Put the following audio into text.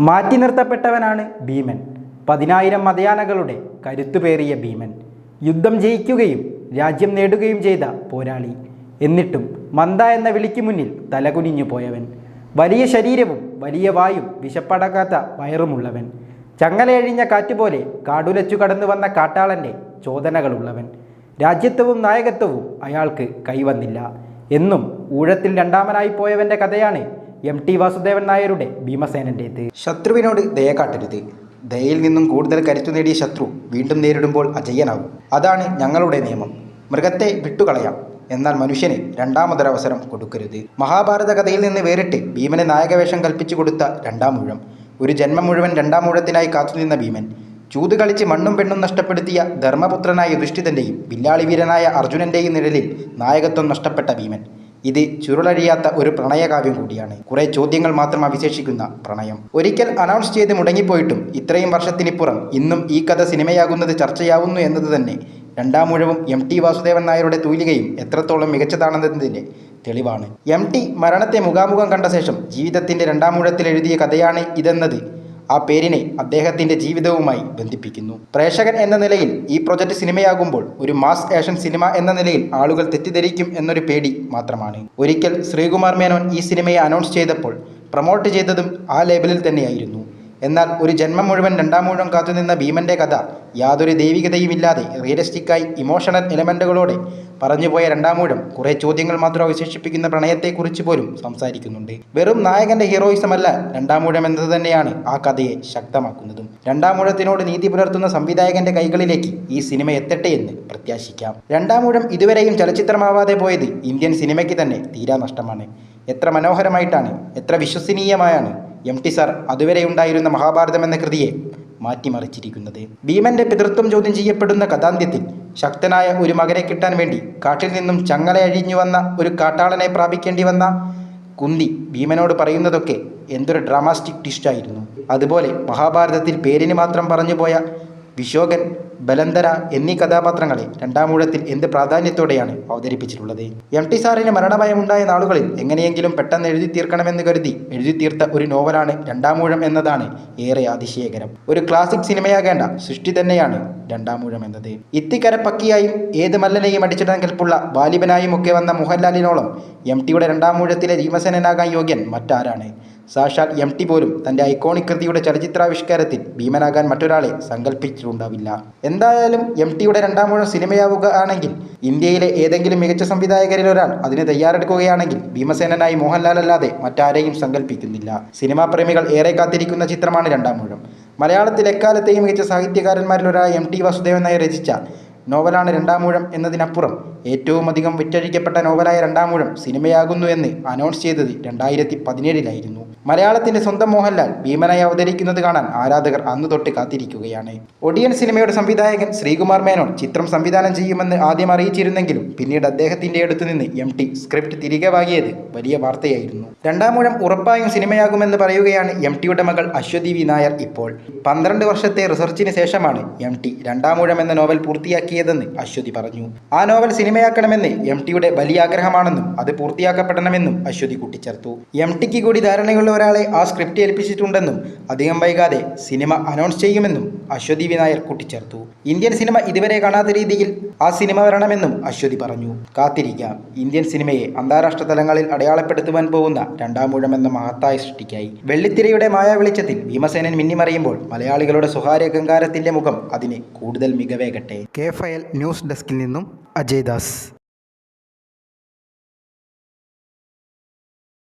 മാറ്റി നിർത്തപ്പെട്ടവനാണ് ഭീമൻ. പതിനായിരം മതയാനകളുടെ കരുത്തുപേറിയ ഭീമൻ. യുദ്ധം ജയിക്കുകയും രാജ്യം നേടുകയും ചെയ്ത പോരാളി. എന്നിട്ടും മന്ദ എന്ന വിളിക്ക് മുന്നിൽ തലകുനിഞ്ഞു പോയവൻ. വലിയ ശരീരവും വലിയ വായും വിശപ്പടക്കാത്ത വയറുമുള്ളവൻ. ചങ്ങലയഴിഞ്ഞ കാറ്റുപോലെ കാടുലച്ചു കടന്നു വന്ന കാട്ടാളന്റെ ചോദനകളുള്ളവൻ. രാജ്യത്വവും നായകത്വവും അയാൾക്ക് കൈവന്നില്ല. എന്നും ഊഴത്തിൽ രണ്ടാമനായി പോയവന്റെ കഥയാണ് എം ടി വാസുദേവൻ നായരുടെ ഭീമസേനന്റേത് ശത്രുവിനോട് ദയ കാട്ടരുത്. ദയയിൽ നിന്നും കൂടുതൽ കരുത്തു നേടിയ ശത്രു വീണ്ടും നേരിടുമ്പോൾ അജയ്യനാകും. അതാണ് ഞങ്ങളുടെ നിയമം. മൃഗത്തെ വിട്ടുകളയാം. എന്നാൽ മനുഷ്യന് രണ്ടാമതൊരവസരം കൊടുക്കരുത്. മഹാഭാരത കഥയിൽ നിന്ന് വേറിട്ട് ഭീമനെ നായകവേഷം കൽപ്പിച്ചു കൊടുത്ത രണ്ടാം ഊഴം. ഒരു ജന്മം മുഴുവൻ രണ്ടാം ഊഴത്തിനായി കാത്തുനിന്ന ഭീമൻ. ചൂത് കളിച്ച് മണ്ണും പെണ്ണും നഷ്ടപ്പെടുത്തിയ ധർമ്മപുത്രനായ യുധിഷ്ഠിതന്റെയും വില്ലാളി വീരനായ അർജുനന്റെയും നിഴലിൽ നായകത്വം നഷ്ടപ്പെട്ട ഭീമൻ. ഇത് ചുരുളഴിയാത്ത ഒരു പ്രണയകാവ്യം കൂടിയാണ്. കുറെ ചോദ്യങ്ങൾ മാത്രം അവശേഷിക്കുന്ന പ്രണയം. ഒരിക്കൽ അനൗൺസ് ചെയ്ത് മുടങ്ങിപ്പോയിട്ടും ഇത്രയും വർഷത്തിനിപ്പുറം ഇന്നും ഈ കഥ സിനിമയാകുന്നത് ചർച്ചയാവുന്നു എന്നത് തന്നെ രണ്ടാം രണ്ടാമൂഴവും എം ടി വാസുദേവൻ നായരുടെ തൂലികയും എത്രത്തോളം മികച്ചതാണെന്നതിന്റെ തെളിവാണ്. എം ടി മരണത്തെ മുഖാമുഖം കണ്ട ശേഷം ജീവിതത്തിന്റെ രണ്ടാമൂഴത്തിൽ എഴുതിയ കഥയാണ് ഇതെന്നത്. ആ പേരിനെ അദ്ദേഹത്തിന്റെ ജീവിതവുമായി ബന്ധിപ്പിക്കുന്നു. പ്രേക്ഷകൻ എന്ന നിലയിൽ ഈ പ്രൊജക്ട് സിനിമയാകുമ്പോൾ ഒരു മാസ് ആക്ഷൻ സിനിമ എന്ന നിലയിൽ ആളുകൾ തെറ്റിദ്ധരിക്കും എന്നൊരു പേടി മാത്രമാണ്. ഒരിക്കൽ ശ്രീകുമാർ മേനോൻ ഈ സിനിമയെ അനൗൺസ് ചെയ്തപ്പോൾ പ്രൊമോട്ട് ചെയ്തതും ആ ലേബലിൽ തന്നെയായിരുന്നു. എന്നാൽ ഒരു ജന്മം മുഴുവൻ രണ്ടാം മുഴുവൻ കാത്തുനിന്ന ഭീമന്റെ കഥ യാതൊരു ദൈവികതയുമില്ലാതെ റിയലിസ്റ്റിക്കായി ഇമോഷണൽ എലമെന്റുകളോടെ പറഞ്ഞുപോയ രണ്ടാം മൂഴം കുറേ ചോദ്യങ്ങൾ മാത്രം അവശേഷിപ്പിക്കുന്ന പ്രണയത്തെക്കുറിച്ച് പോലും സംസാരിക്കുന്നുണ്ട്. വെറും നായകന്റെ ഹീറോയിസമല്ല രണ്ടാം മൂഴം എന്നത് തന്നെയാണ് ആ കഥയെ ശക്തമാക്കുന്നതും. രണ്ടാം മൂഴത്തിനോട് നീതി പുലർത്തുന്ന സംവിധായകന്റെ കൈകളിലേക്ക് ഈ സിനിമ എത്തട്ടെ എന്ന് പ്രത്യാശിക്കാം. രണ്ടാം മൂഴം ഇതുവരെയും ചലച്ചിത്രമാവാതെ പോയത് ഇന്ത്യൻ സിനിമയ്ക്ക് തന്നെ തീരാ നഷ്ടമാണ്. എത്ര മനോഹരമായിട്ടാണ് എത്ര വിശ്വസനീയമായാണ് എം ടി സാർ അതുവരെ ഉണ്ടായിരുന്ന മഹാഭാരതം എന്ന കൃതിയെ മാറ്റിമറിച്ചിരിക്കുന്നത്. ഭീമന്റെ പിതൃത്വം ചോദ്യം ചെയ്യപ്പെടുന്ന കഥാന്ത്യത്തിൽ ശക്തനായ ഒരു മകനെ കിട്ടാൻ വേണ്ടി കാട്ടിൽ നിന്നും ചങ്ങല അഴിഞ്ഞു വന്ന ഒരു കാട്ടാളനെ പ്രാപിക്കേണ്ടി വന്ന കുന്തി ഭീമനോട് പറയുന്നതൊക്കെ എന്തൊരു ഡ്രാമാസ്റ്റിക് ട്വിസ്റ്റായിരുന്നു അതുപോലെ മഹാഭാരതത്തിൽ പേരിന് മാത്രം പറഞ്ഞുപോയ വിശോകൻ ബലന്തര എന്നീ കഥാപാത്രങ്ങളെ രണ്ടാമൂഴത്തിൽ എന്ത് പ്രാധാന്യത്തോടെയാണ് അവതരിപ്പിച്ചിട്ടുള്ളത്? എം ടി സാറിന് മരണഭയമുണ്ടായ നാളുകളിൽ എങ്ങനെയെങ്കിലും പെട്ടെന്ന് എഴുതി തീർക്കണമെന്ന് കരുതി എഴുതി തീർത്ത ഒരു നോവലാണ് രണ്ടാമൂഴം എന്നതാണ് ഏറെ അതിശയകരം. ഒരു ക്ലാസിക് സിനിമയാകേണ്ട സൃഷ്ടി തന്നെയാണ് രണ്ടാമൂഴം എന്നത്. ഇത്തിക്കര പക്കിയായും ഏത് മല്ലനെയും അടിച്ചിടാൻ കെൽപ്പുള്ള ബാലിബനായും ഒക്കെ വന്ന മോഹൻലാലിനോളം എം ടിയുടെ രണ്ടാമൂഴത്തിലെ ഭീമസേനനാകാൻ യോഗ്യൻ മറ്റാരാണ്? സാക്ഷാൽ എം ടി പോലും തന്റെ ഐക്കോണിക് കൃതിയുടെ ചലച്ചിത്രാവിഷ്കാരത്തിൽ ഭീമനാകാൻ മറ്റൊരാളെ സങ്കല്പിച്ചിട്ടുണ്ടാവില്ല എന്തായാലും എം ടിയുടെ രണ്ടാമൂഴം സിനിമയാവുക ആണെങ്കിൽ ഇന്ത്യയിലെ ഏതെങ്കിലും മികച്ച സംവിധായകരിൽ ഒരാൾ അതിന് തയ്യാറെടുക്കുകയാണെങ്കിൽ ഭീമസേനനായി മോഹൻലാൽ അല്ലാതെ മറ്റാരെയും സങ്കല്പിക്കുന്നില്ല സിനിമാ പ്രേമികൾ ഏറെ കാത്തിരിക്കുന്ന ചിത്രമാണ് രണ്ടാമൂഴം മലയാളത്തിൽ എക്കാലത്തെയും മികച്ച സാഹിത്യകാരന്മാരിൽ ഒരാൾ എം ടി വാസുദേവൻ നായർ രചിച്ച നോവലാണ് രണ്ടാമൂഴം എന്നതിനപ്പുറം ഏറ്റവുമധികം വിറ്റഴിക്കപ്പെട്ട നോവലായ രണ്ടാമൂഴം സിനിമയാകുന്നു എന്ന് അനൗൺസ് ചെയ്തത് രണ്ടായിരത്തി പതിനേഴിലായിരുന്നു മലയാളത്തിന്റെ സ്വന്തം മോഹൻലാൽ ഭീമനായി അവതരിക്കുന്നത് കാണാൻ ആരാധകർ അന്ന് തൊട്ട് കാത്തിരിക്കുകയാണ്. ഒടിയൻ സിനിമയുടെ സംവിധായകൻ ശ്രീകുമാർ മേനോൻ ചിത്രം സംവിധാനം ചെയ്യുമെന്ന് ആദ്യം അറിയിച്ചിരുന്നെങ്കിലും പിന്നീട് അദ്ദേഹത്തിന്റെ അടുത്ത് നിന്ന് എം ടി സ്ക്രിപ്റ്റ് തിരികെ വാങ്ങിയത് വലിയ വാർത്തയായിരുന്നു. രണ്ടാമൂഴം ഉറപ്പായും സിനിമയാകുമെന്ന് പറയുകയാണ് എം ടിയുടെ മകൾ അശ്വതി വി നായർ ഇപ്പോൾ. പന്ത്രണ്ട് വർഷത്തെ റിസർച്ചിന് ശേഷമാണ് എം ടി രണ്ടാമൂഴം എന്ന നോവൽ പൂർത്തിയാക്കിയതെന്ന് അശ്വതി പറഞ്ഞു. ആ നോവൽ സിനിമയാക്കണമെന്ന് എം ടിയുടെ വലിയ ആഗ്രഹമാണെന്നും അത് പൂർത്തിയാക്കപ്പെടണമെന്നും അശ്വതി കൂട്ടിച്ചേർത്തു. എം ടിക്ക് കൂടി ധാരണയുള്ള ഒരാളെ ആ സ്ക്രിപ്റ്റ് ഏൽപ്പിച്ചിട്ടുണ്ടെന്നും അധികം വൈകാതെ സിനിമ അനൗൺസ് ചെയ്യുമെന്നും അശ്വതി വിനായർ കൂട്ടിച്ചേർത്തു. ഇന്ത്യൻ സിനിമ ഇതുവരെ കാണാത്ത രീതിയിൽ ആ സിനിമ വരണമെന്നും അശ്വതി പറഞ്ഞു. കാത്തിരിക്കാം. ഇന്ത്യൻ സിനിമയെ അന്താരാഷ്ട്ര തലങ്ങളിൽ അടയാളപ്പെടുത്തുവാൻ പോകുന്ന രണ്ടാം എന്ന മഹത്തായ സൃഷ്ടിക്കായി. വെള്ളിത്തിരയുടെ മായ വെളിച്ചത്തിൽ ഭീമസേനൻ മിന്നിമറിയുമ്പോൾ മലയാളികളുടെ സ്വകാര്യ ഗംഗാരത്തിന്റെ മുഖം അതിന് കൂടുതൽ മികവേകട്ടെ. കെ ഫയൽ ന്യൂസ് ഡെസ്കിൽ നിന്നും അജയ് ദാസ്.